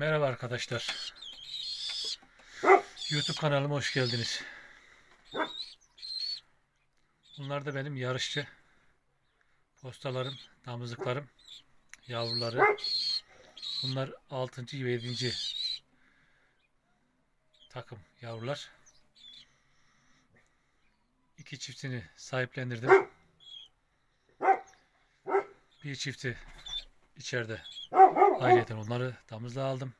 Merhaba arkadaşlar. YouTube kanalıma hoş geldiniz. Bunlar da benim yarışçı postalarım, damızlıklarım, yavruları. Bunlar 6. ve 7. takım yavrular. İki çiftini sahiplendirdim. Bir çifti içeride Ayrıca onları damızla aldım.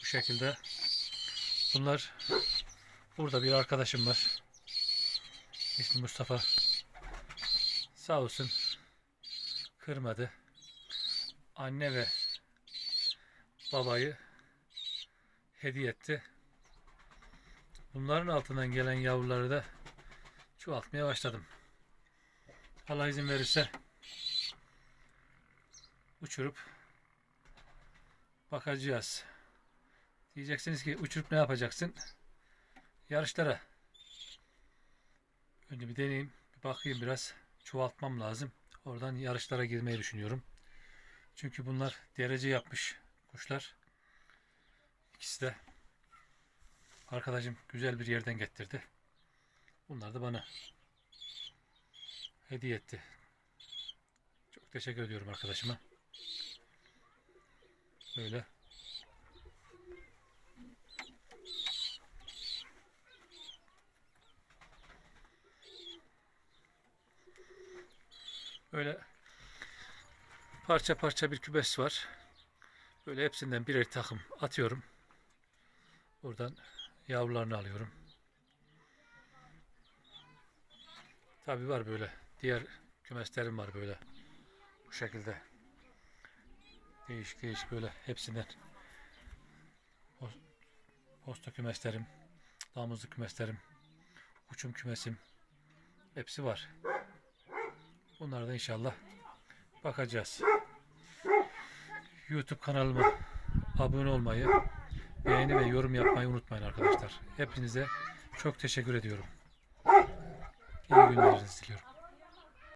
Bu şekilde. Bunlar burada bir arkadaşım var. İsmi Mustafa. Sağ olsun. Kırmadı. Anne ve babayı hediye etti. Bunların altından gelen yavruları da çoğaltmaya başladım. Allah izin verirse uçurup bakacağız. Diyeceksiniz ki uçurup ne yapacaksın? Yarışlara. Önce bir deneyeyim. Bir bakayım biraz. Çoğaltmam lazım. Oradan yarışlara girmeyi düşünüyorum. Çünkü bunlar derece yapmış kuşlar. İkisi de arkadaşım güzel bir yerden getirdi. Bunlar da bana hediye etti. Çok teşekkür ediyorum arkadaşıma. Böyle. Böyle parça parça bir kübes var. Böyle hepsinden birer takım atıyorum. Buradan yavrularını alıyorum. Tabi var böyle. Diğer kümeslerim var böyle. Bu şekilde. Değişik değişik böyle hepsinden. Pos- Posta kümeslerim, damızlık kümeslerim, uçum kümesim. Hepsi var. Bunlara da inşallah bakacağız. YouTube kanalıma abone olmayı, beğeni ve yorum yapmayı unutmayın arkadaşlar. Hepinize çok teşekkür ediyorum. İyi günler diliyorum.